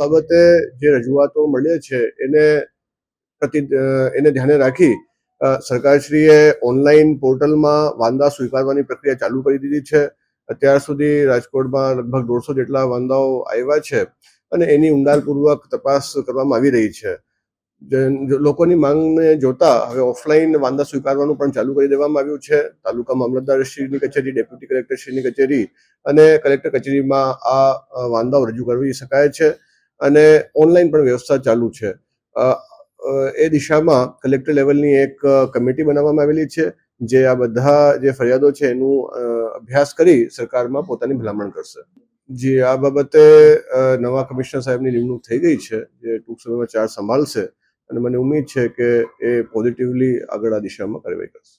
બાબતે જે રજૂઆતો મળે છે, એને પ્રતિ એને ધ્યાને રાખી સરકારશ્રીએ ઓનલાઈન પોર્ટલમાં વાંદા સ્વીકારવાની પ્રક્રિયા ચાલુ કરી દીધી છે. અત્યાર સુધી રાજકોટમાં લગભગ દોઢસો જેટલા વાંદાઓ આવ્યા છે અને એની ઊંડાણપૂર્વક તપાસ કરવામાં આવી રહી છે. લોકોની માંગને જોતા હવે ઓફલાઈન વાંદા સ્વીકારવાનું પણ ચાલુ કરી દેવામાં આવ્યું છે. તાલુકા મામલતદારશ્રીની કચેરી, ડેપ્યુટી કલેક્ટરશ્રીની કચેરી અને કલેક્ટર કચેરીમાં આ વાંદાઓ રજૂ કરી શકાય છે. અને ઓનલાઈન પણ વ્યવસ્થા ચાલુ છે. એ દિશામાં કલેક્ટર લેવલની એક કમિટી બનાવવામાં આવેલી છે, જે આ બધા જે ફરિયાદો છે એનું અભ્યાસ કરી સરકારમાં પોતાની ભલામણ કરશે. જે આ બાબતે નવા કમિશનર સાહેબની નિમણૂક થઈ ગઈ છે, જે ટૂંક સમયમાં ચાર્જ સંભાળશે અને મને ઉમ્મીદ છે કે એ પોઝિટિવલી આગળ આ દિશામાં કાર્યવાહી કરશે.